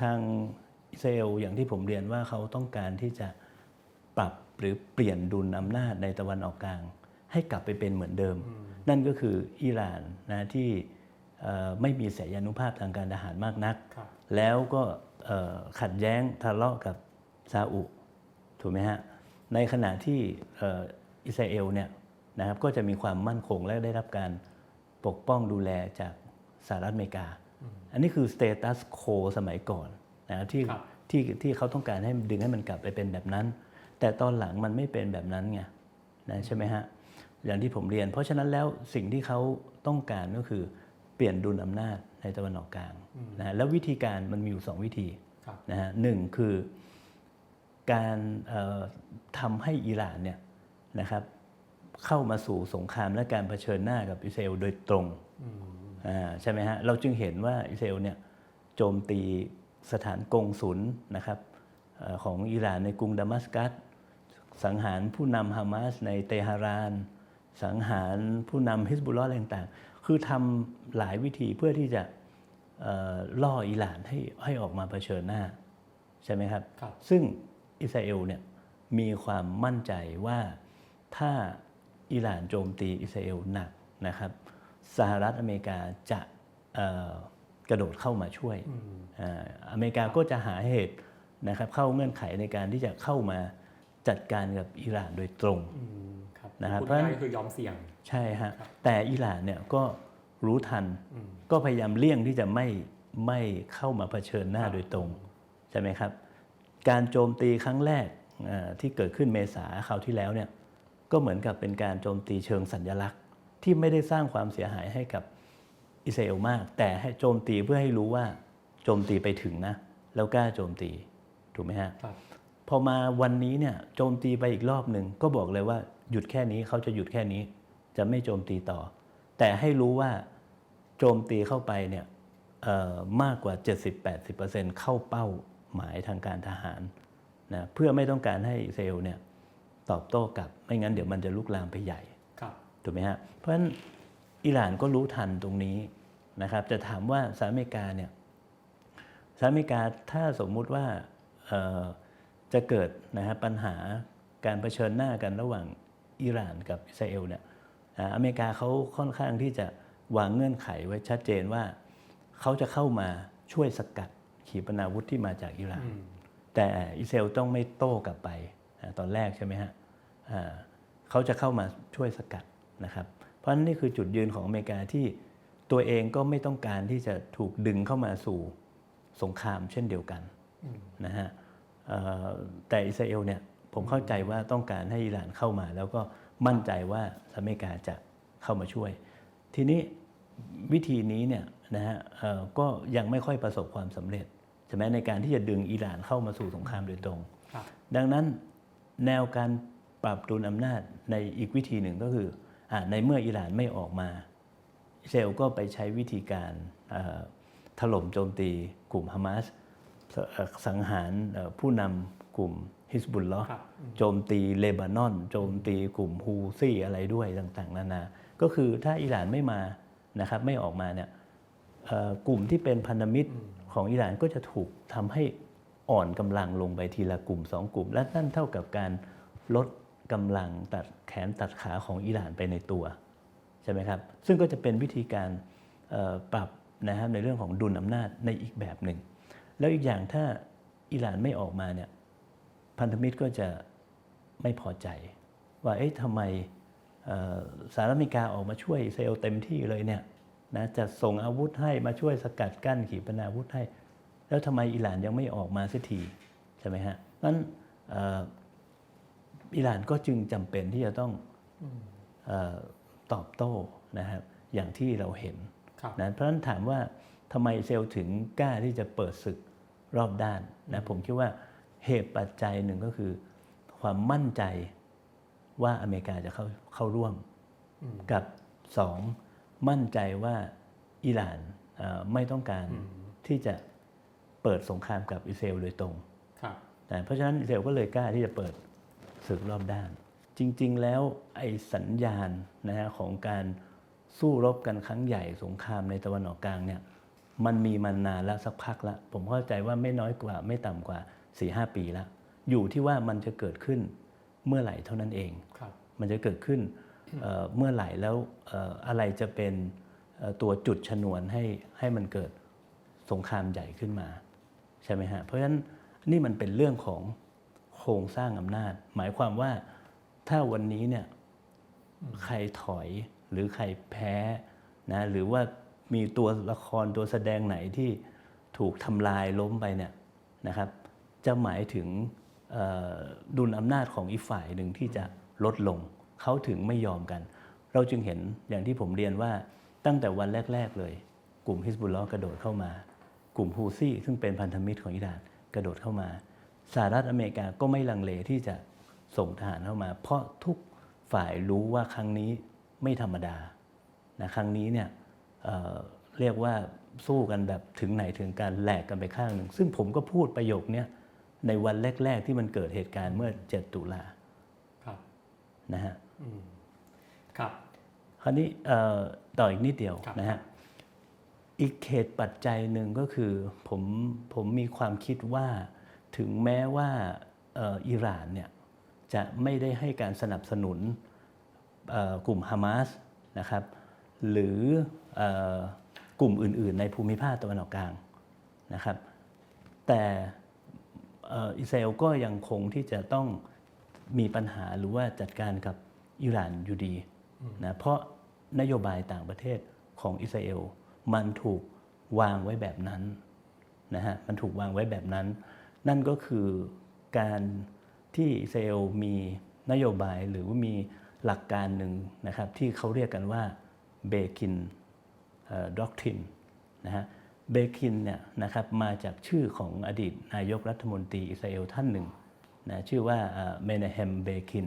ทางอิสราเอลอย่างที่ผมเรียนว่าเขาต้องการที่จะปรับหรือเปลี่ยนดุลอำนาจในตะวันออกกลาง ให้กลับไปเป็นเหมือนเดิม นั่นก็คืออิหร่านนะที่เอ่อไม่มีเสรียานุภาพทางการทหารมากนักครับแล้วก็เอ่อขัดแย้งทะเลาะกับซาอุถูกไหมฮะในขณะที่เอ่ออิสราเอลเนี่ยนะครับก็จะมีความมั่นคงและได้รับการปกป้องดูแลจากสหรัฐอเมริกา อันนี้คือสเตตัสโคสมัยก่อนนะครับที่ครับที่ที่เขาต้องการให้ดึงให้มันกลับไปเป็นแบบนั้น แต่ตอนหลังมันไม่เป็นแบบนั้นไงนะใช่ไหมฮะอย่างที่ผมเรียน เพราะฉะนั้นแล้วสิ่งที่เขาต้องการก็คือเปลี่ยนดุลอำนาจในตะวันออกกลางนะฮะแล้ววิธีการมันมีอยู่สองวิธีครับนะฮะหนึ่งคือการเอ่อทำให้อิหร่านเนี่ยนะครับเข้ามาสู่สงครามและการเผชิญหน้ากับอิสราเอลโดยตรงอ่า ใช่ไหมฮะเราจึงเห็นว่าอิสราเอลเนี่ยโจมตีสถานกงศุลนะครับเอ่อของอิหร่านในกรุงดามัสกัส สังหารผู้นำฮามาสในเตหะราน สังหารผู้นำฮิสบุลลอฮ์อะไรต่างๆ คือทำหลายวิธีเพื่อที่จะเอ่อล่ออิหร่านให้ให้ออกมาเผชิญหน้า ใช่ไหมครับครับซึ่งอิสราเอลเนี่ยมีความมั่นใจว่าถ้าอิหร่านโจมตีอิสราเอลหนักนะครับ สหรัฐอเมริกาจะเอ่อกระโดดเข้ามาช่วยอ่าอเมริกาก็จะหาเหตุนะครับเข้าเงื่อนไขในการที่จะเข้ามาจัดการกับอิหร่านโดยตรงอืมครับนะครับพูดเพราะฉะนั้นง่ายๆคือยอมเสี่ยงใช่ฮะแต่อิหร่านเนี่ยก็รู้ทันก็พยายามเลี่ยงที่จะไม่ไม่เข้ามาเผชิญหน้าครับโดยตรงใช่ไหมครับ การโจมตีครั้งแรกอ่าที่เกิดขึ้นเมษาคราวที่แล้วเนี่ยก็เหมือนกับเป็นการโจมตีเชิงสัญลักษณ์ ที่ไม่ได้สร้างความเสียหายให้กับอิสราเอลมาก แต่ให้โจมตีเพื่อให้รู้ว่าโจมตีไปถึงนะ แล้วกล้าโจมตีถูกไหมฮะครับพอมาวันนี้เนี่ยโจมตีไปอีกรอบหนึ่งก็บอกเลยว่าหยุดแค่นี้เขาจะหยุดแค่นี้ จะไม่โจมตีต่อ แต่ให้รู้ว่าโจมตีเข้าไปเนี่ยเอ่อมากกว่า 70-80%เข้าเป้าหมายทางการทหารนะเพื่อไม่ต้องการให้อิสราเอลเนี่ยตอบโต้กลับไม่งั้นเดี๋ยวมันจะลุกลามไปใหญ่ครับ ถูกไหมฮะเพราะฉะนั้นอิหร่านก็รู้ทันตรงนี้นะครับจะถามว่าสหรัฐอเมริกาเนี่ยสหรัฐอเมริกาถ้าสมมุติว่าเอ่อจะเกิดนะฮะปัญหาการเผชิญหน้ากันระหว่างอิหร่านกับอิสราเอลเนี่ยอ่าอเมริกาเขาค่อนข้างที่จะวางเงื่อนไขไว้ชัดเจนว่าเขาจะเข้ามาช่วยสกัดขีปนาวุธที่มาจากอิหร่าน แต่อิสราเอลต้องไม่โต้กลับไปอ่าตอนแรกใช่ไหมฮะอ่าเขาจะเข้ามาช่วยสกัด นะครับ เพราะฉะนั้นนี่คือจุดยืนของอเมริกาที่ตัวเองก็ไม่ต้องการที่จะถูกดึงเข้ามาสู่สงครามเช่นเดียวกันนะฮะเอ่อแต่อิสราเอลเนี่ยผมเข้าใจว่าต้องการให้อิหร่านเข้ามา แล้วก็มั่นใจว่าอเมริกาจะเข้ามาช่วย ทีนี้วิธีนี้เนี่ยนะฮะเอ่อก็ยังไม่ค่อยประสบความสำเร็จใช่ไหมในการที่จะดึงอิหร่านเข้ามาสู่สงครามโดยตรงครับดังนั้นแนวการปรับดุลอำนาจในอีกวิธีหนึ่งก็คืออา ในเมื่ออิหร่านไม่ออกมาอิสราเอลก็ไปใช้วิธีการเอ่อถล่มโจมตีกลุ่มฮามาสเอ่อสังหารเอ่อผู้นำกลุ่มฮิสบุลลอฮ์ครับโจมตีเลบานอน โจมตีกลุ่มฮูซี่อะไรด้วยต่างๆ นานา ก็คือถ้าอิหร่านไม่มานะครับไม่ออกมาเนี่ยเอ่อกลุ่มที่เป็นพันธมิตรของอิหร่านก็จะถูกทำให้อ่อนกำลังลงไปทีละกลุ่มสองกลุ่ม และนั่นเท่ากับการลด กำลังตัดแขนตัดขาของอิหร่านไปในตัวใช่ไหมครับซึ่งก็จะเป็นวิธีการปรับนะครับในเรื่องของดุลอำนาจในอีกแบบหนึ่ง แล้วอีกอย่างถ้าอิหร่านไม่ออกมาเนี่ยพันธมิตรก็จะไม่พอใจ ว่าเอ๊ะทำไมสหรัฐอเมริกาออกมาช่วยอิสราเอลเต็มที่เลยเนี่ยนะจะส่งอาวุธให้มาช่วยสกัดกั้นขีปนาวุธให้ แล้วทำไมอิหร่านยังไม่ออกมาสักทีใช่ไหมฮะนั้น อ่ออิหร่านก็จึงจำเป็นที่จะต้องเออตอบโต้นะครับอย่างที่เราเห็นครับนะเพราะฉะนั้นถามว่าทำไมเซลล์ถึงกล้าที่จะเปิดศึกรอบด้านนะผมคิดว่าเหตุปัจจัยหนึ่งก็คือ ความมั่นใจว่าอเมริกาจะเข้าเข้าร่วม กับสองมั่นใจว่าอิหร่านเอ่อไม่ต้องการที่จะเปิดสงครามกับอิสราเอลโดยตรงครับนะเพราะฉะนั้นอิสราเอลก็เลยกล้าที่จะเปิด ศึกรอบด้าน จริง ๆ แล้วไอ้สัญญาณนะฮะของการสู้รบกันครั้งใหญ่สงครามในตะวันออกกลางเนี่ยมันมีมานานแล้วสักพักละผมเข้าใจว่าไม่น้อยกว่าไม่ต่ำกว่า4ีหปีแล้วอยู่ที่ว่ามันจะเกิดขึ้นเมื่อไหร่เท่านั้นเองครับมันจะเกิดขึ้นเอ่อเมื่อไหร่แล้วเอ่ออะไรจะเป็นเอ่อตัวจุดชนวนให้ให้มันเกิดสงครามใหญ่ขึ้นมา ใช่ไหมฮะ เพราะฉะนั้นนี่มันเป็นเรื่องของโครงสร้างอำนาจ หมายความว่าถ้าวันนี้เนี่ยใครถอยหรือใครแพ้นะหรือว่ามีตัวละครตัวแสดงไหนที่ถูกทำลายล้มไปเนี่ยนะครับ จะหมายถึงดุลอำนาจของอีกฝ่ายหนึ่งที่จะลดลง เขาถึงไม่ยอมกัน เราจึงเห็นอย่างที่ผมเรียนว่าตั้งแต่วันแรก ๆ เลย กลุ่มฮิสบุลลอฮ์กระโดดเข้ามากลุ่มฮูซี่ซึ่งเป็นพันธมิตรของอิหร่านกระโดดเข้ามา สหรัฐอเมริกาก็ไม่ลังเลที่จะส่งทหารเข้ามา เพราะทุกฝ่ายรู้ว่าครั้งนี้ไม่ธรรมดานะครั้งนี้เนี่ยเอ่อเรียกว่าสู้กันแบบถึงไหนถึงการแหลกกันไปข้างหนึ่ง ซึ่งผมก็พูดประโยคเนี้ยในวันแรก ๆ ที่มันเกิดเหตุการณ์เมื่อ 7 ตุลาครับนะฮะอืมครับคราวนี้เอ่อต่ออีกนิดเดียวครับนะฮะอีกเหตุปัจจัยหนึ่งก็คือผมผมมีความคิดว่า ถึงแม้ว่าเอ่ออิหร่านเนี่ยจะไม่ได้ให้การสนับสนุนเอ่อกลุ่มฮามาสนะครับหรือเอ่อกลุ่มอื่น ๆ ในภูมิภาคตะวันออกกลางนะครับแต่เอ่ออิสราเอลก็ยังคงที่จะต้องมีปัญหาหรือว่าจัดการกับอิหร่านอยู่ดีนะเพราะนโยบายต่างประเทศของอิสราเอลมันถูกวางไว้แบบนั้นนะฮะมันถูกวางไว้แบบนั้น นั่นก็คือการที่อิสราเอลมีนโยบายหรือว่ามีหลักการหนึ่งนะครับที่เขาเรียกกันว่าเบกินด็อกทินนะฮะเบกินเนี่ยนะครับมาจากชื่อของอดีตนายกรัฐมนตรีอิสราเอลท่านหนึ่งนะชื่อว่าเมเนเฮมเบกิน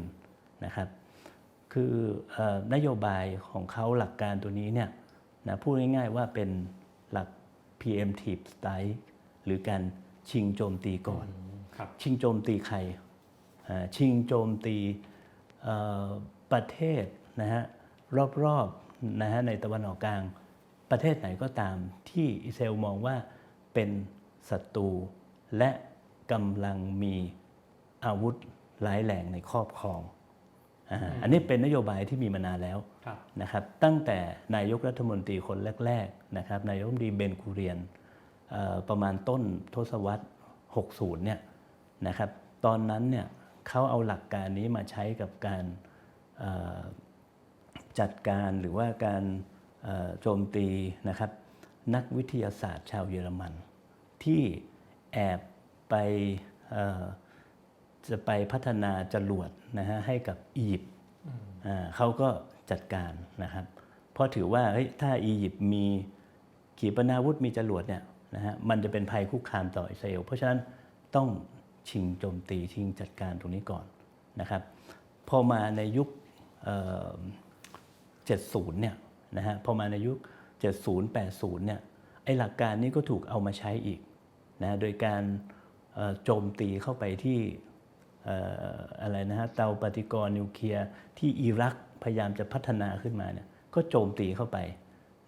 นะครับคืออนโยบายของเขาหลักการตัวนี้เนี่ยนะพูดง่ายๆว่าเป็นหลัก PMT strike หรือการ ชิงโจมตีก่อนครับชิงโจมตีใครอ่าชิงโจมตีเอ่อประเทศนะฮะรอบๆนะฮะในตะวันออกกลาง ประเทศไหนก็ตามที่อิสราเอลมองว่าเป็นศัตรูและกำลังมีอาวุธร้ายแรงในครอบครองอาอันนี้เป็นนโยบายที่มีมานานแล้วครับนะครับ ตั้งแต่นายกรัฐมนตรีคนแรก ๆ นะครับ นายกรัฐมนตรีเบนกูเรียนเอ่อ ประมาณต้นทศวรรษ 60 เนี่ยนะครับตอนนั้นเนี่ยเขาเอาหลักการนี้มาใช้กับการเอ่อจัดการหรือว่าการเอ่อโจมตีนะครับนักวิทยาศาสตร์ชาวเยอรมัน ที่แอบไปเอ่อจะไปพัฒนาจรวดนะฮะให้กับอียิปต์อ่าเขาก็จัดการนะครับ เพราะถือว่าเฮ้ยถ้าอียิปต์มีขีปนาวุธมีจรวดเนี่ย นะฮะมันจะเป็นภัยคุกคามต่ออิสราเอลเพราะฉะนั้นต้องชิงโจมตีชิงจัดการตรงนี้ก่อนนะครับพอมาในยุคเอ่อ70เนี่ยนะฮะพอมาในยุค 70 80เนี่ยไอหลักการนี้ก็ถูกเอามาใช้อีกนะโดยการโจมตีเข้าไปที่เอ่ออะไรนะฮะเตาปฏิกรณ์นิวเคลียร์ที่อิรักพยายามจะพัฒนาขึ้นมาเนี่ยก็โจมตีเข้าไป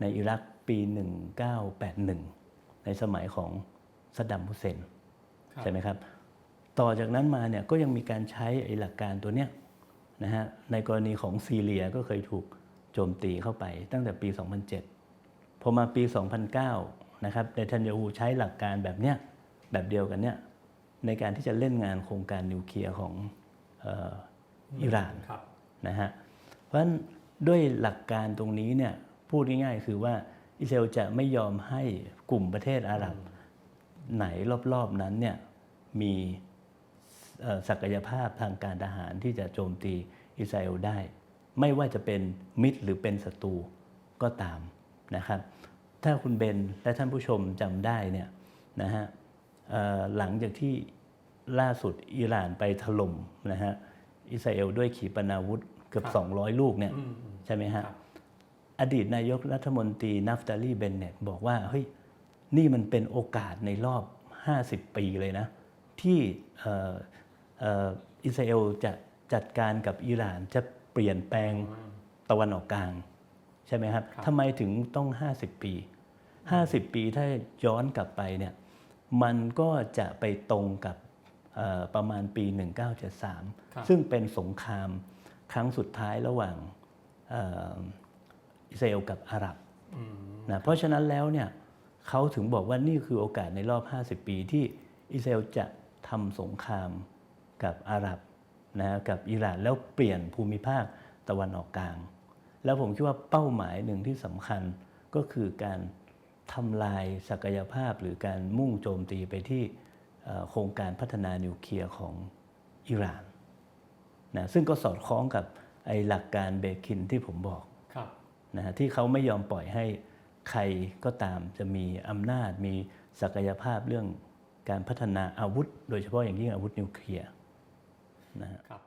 ในอิรักปี 1981 ในสมัยของซัดดัมฮุสเซนครับใช่ไหมครับ ต่อจากนั้นมาเนี่ยก็ยังมีการใช้ไอ้หลักการตัวเนี้ยนะฮะในกรณีของซีเรียก็เคยถูกโจมตีเข้าไปตั้งแต่ปี 2007 พอมาปี 2009 นะครับเนทันยาฮูใช้หลักการแบบเนี้ยแบบเดียวกันเนี่ยในการที่จะเล่นงานโครงการนิวเคลียร์ของเอ่ออิหร่านครับนะฮะเพราะฉะนั้นด้วยหลักการตรงนี้เนี่ยพูดง่ายๆคือว่า อิสราเอลจะไม่ยอมให้กลุ่มประเทศอาหรับไหนรอบๆนั้นเนี่ยมีเอ่อศักยภาพทางการทหารที่จะโจมตีอิสราเอลได้ ไม่ว่าจะเป็นมิตรหรือเป็นศัตรูก็ตามนะครับ ถ้าคุณเบนและท่านผู้ชมจำได้เนี่ยนะฮะเอ่อหลังจากที่ล่าสุดอิหร่านไปถล่มนะฮะอิสราเอลด้วยขีปนาวุธเกือบครับ200 ลูกเนี่ยอืมอืมใช่ไหมฮะครับ อดีตนายกรัฐมนตรีนัฟตาลีเบนเนตบอกว่าเฮ้ยนี่มันเป็นโอกาสในรอบ 50 ปีเลยนะ ที่เอ่อเอ่ออิสราเอลจะจัดการกับอิหร่านจะเปลี่ยนแปลงตะวันออกกลาง ใช่ไหมครับครับทำไมถึงต้อง 50 ปี 50 ปีถ้าย้อนกลับไปเนี่ยมันก็จะไปตรงกับเอ่อประมาณปีครับ1973 ซึ่งเป็นสงครามครั้งสุดท้ายระหว่างเอ่ออิสราเอลกับอาหรับอืมนะเพราะฉะนั้นแล้วเนี่ยเขาถึงบอกว่านี่คือโอกาสในรอบ 50 ปีที่อิสราเอลจะทำสงครามกับอาหรับนะกับอิหร่านแล้วเปลี่ยนภูมิภาคตะวันออกกลาง แล้วผมคิดว่าเป้าหมายหนึ่งที่สำคัญก็คือการทำลายศักยภาพหรือการมุ่งโจมตีไปที่เอ่อโครงการพัฒนานิวเคลียร์ของอิหร่านนะซึ่งก็สอดคล้องกับไอ้หลักการเบคินที่ผมบอกครับ นะฮะที่เขาไม่ยอมปล่อยให้ใครก็ตามจะมีอำนาจมีศักยภาพเรื่องการพัฒนาอาวุธ โดยเฉพาะอย่างยิ่งอาวุธนิวเคลียร์นะครับ